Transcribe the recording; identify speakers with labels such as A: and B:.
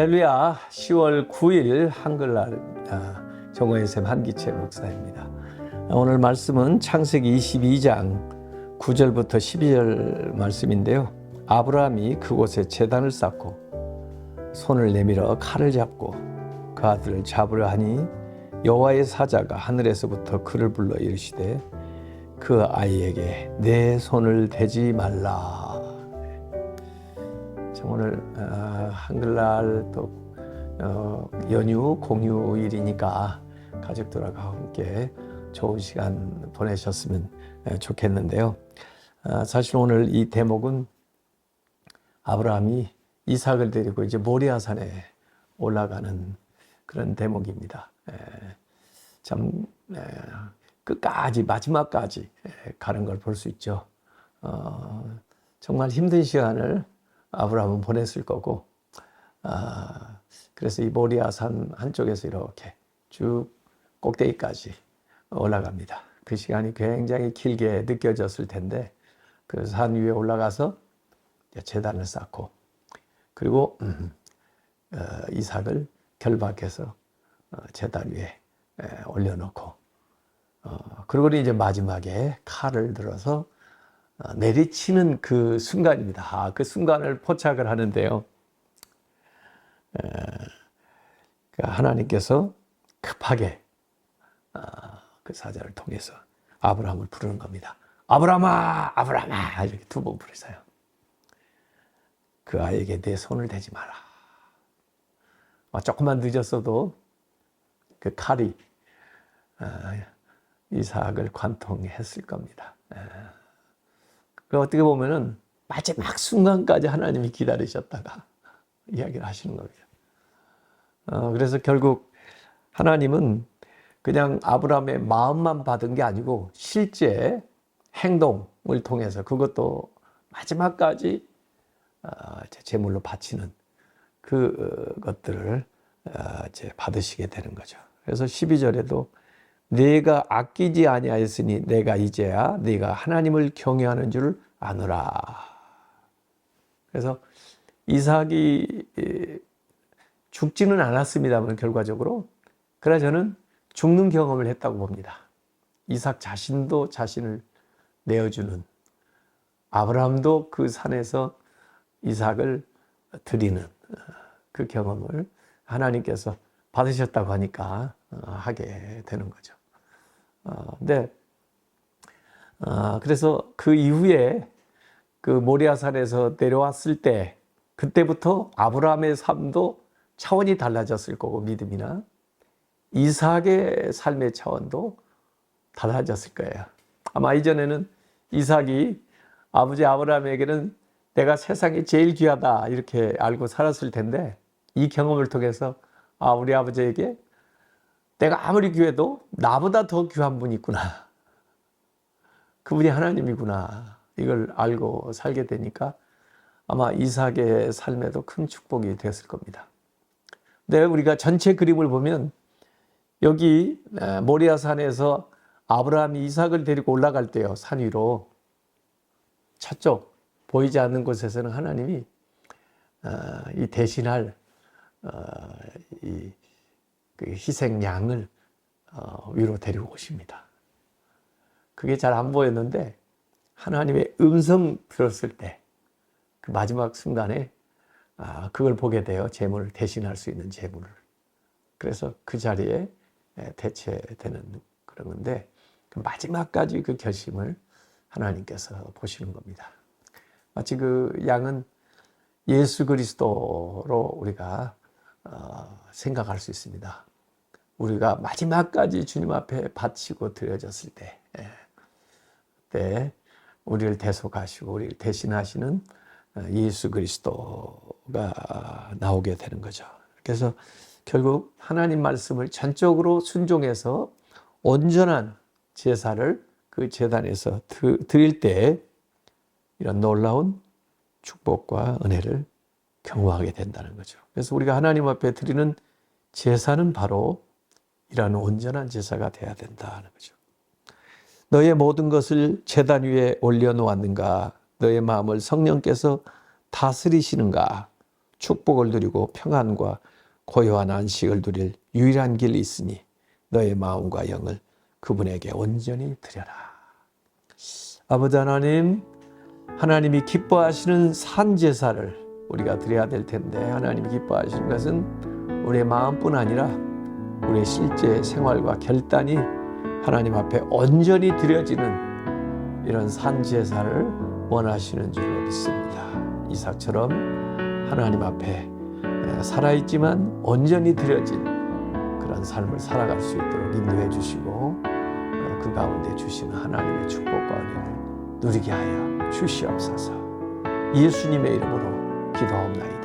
A: 할렐루야 10월 9일 한글날 아, 정호의 샘 한기채 목사입니다. 오늘 말씀은 창세기 22장 9절부터 12절 말씀인데요. 아브라함이 그곳에 재단을 쌓고 손을 내밀어 칼을 잡고 그 아들을 잡으려 하니 여호와의 사자가 하늘에서부터 그를 불러 이르시되 그 아이에게 내 손을 대지 말라. 참 오늘 어, 한글날 또 어, 연휴 공휴일이니까 가족들과 함께 좋은 시간 보내셨으면 에, 좋겠는데요. 아, 사실 오늘 이 대목은 아브라함이 이삭을 데리고 이제 모리아산에 올라가는 그런 대목입니다. 에, 참 에, 끝까지 마지막까지 에, 가는 걸 볼 수 있죠. 어, 정말 힘든 시간을 아브라함은 보냈을 거고, 아, 그래서 이 모리아산 한쪽에서 이렇게 쭉 꼭대기까지 올라갑니다. 그 시간이 굉장히 길게 느껴졌을 텐데, 그 산 위에 올라가서 재단을 쌓고, 그리고 음, 어, 이삭을 결박해서 어, 재단 위에 에, 올려놓고, 어, 그리고 이제 마지막에 칼을 들어서 어, 내리치는 그 순간입니다. 아, 그 순간을 포착을 하는데요. 에, 그 하나님께서 급하게 아, 그 사자를 통해서 아브라함을 부르는 겁니다. 아브라함아, 아브라함아 이렇게 두 번 부르세요. 그 아이에게 내 손을 대지 마라. 아, 조금만 늦었어도 그 칼이 아, 이삭을 관통했을 겁니다. 그 어떻게 보면은 마지막 순간까지 하나님이 기다리셨다가 이야기를 하시는 겁니다. 어, 그래서 결국 하나님은 그냥 아브라함의 마음만 받은 게 아니고 실제 행동을 통해서 그것도 마지막까지 어, 제물로 바치는 그 것들을 어, 이제 받으시게 되는 거죠. 그래서 12절에도 내가 아끼지 아니하였으니 내가 이제야 네가 하나님을 경외하는 줄 아노라. 그래서 이삭이 죽지는 않았습니다만 결과적으로 그러나 저는 죽는 경험을 했다고 봅니다. 이삭 자신도 자신을 내어주는 아브라함도 그 산에서 이삭을 드리는 그 경험을 하나님께서 받으셨다고 하니까 하게 되는 거죠. 어, 근데 어, 그래서 그 이후에 그 모리아산에서 내려왔을 때 그때부터 아브라함의 삶도 차원이 달라졌을 거고 믿음이나 이삭의 삶의 차원도 달라졌을 거예요. 아마 이전에는 이삭이 아버지 아브라함에게는 내가 세상에 제일 귀하다 이렇게 알고 살았을 텐데 이 경험을 통해서 아 우리 아버지에게 내가 아무리 귀해도 나보다 더 귀한 분이 있구나. 그분이 하나님이구나. 이걸 알고 살게 되니까 아마 이삭의 삶에도 큰 축복이 되었을 겁니다. 근데 우리가 전체 그림을 보면 여기 모리아 산에서 아브라함이 이삭을 데리고 올라갈 때요. 산 위로 저쪽 보이지 않는 곳에서는 하나님이 어, 이 대신할 어, 이 그 희생 양을 어, 위로 데리고 오십니다. 그게 잘 안 보였는데 하나님의 음성 들었을 때 그 마지막 순간에 아, 그걸 보게 돼요. 재물을 대신할 수 있는 재물을. 그래서 그 자리에 대체되는 그런 건데 그 마지막까지 그 결심을 하나님께서 보시는 겁니다. 마치 그 양은 예수 그리스도로 우리가 어, 생각할 수 있습니다. 우리가 마지막까지 주님 앞에 바치고 드려졌을 때, 예, 때 우리를 대속하시고 우리를 대신하시는 어, 예수 그리스도가 나오게 되는 거죠. 그래서 결국 하나님 말씀을 전적으로 순종해서 온전한 제사를 그 재단에서 드릴 때 이런 놀라운 축복과 은혜를 경험하게 된다는 거죠. 그래서 우리가 하나님 앞에 드리는 제사는 바로 이러한 온전한 제사가 돼야 된다는 거죠. 너의 모든 것을 제단 위에 올려놓았는가? 너의 마음을 성령께서 다스리시는가? 축복을 누리고 평안과 고요한 안식을 누릴 유일한 길이 있으니 너의 마음과 영을 그분에게 온전히 드려라. 아버지 하나님, 하나님이 기뻐하시는 산제사를 우리가 드려야 될 텐데 하나님이 기뻐하시는 것은 우리의 마음뿐 아니라 우리의 실제 생활과 결단이 하나님 앞에 온전히 드려지는 이런 산제사를 원하시는 줄로 믿습니다. 이삭처럼 하나님 앞에 살아있지만 온전히 드려진 그런 삶을 살아갈 수 있도록 인도해 주시고 그 가운데 주시는 하나님의 축복과 은혜를 누리게 하여 주시옵소서. 예수님의 이름으로 기도하옵나이다.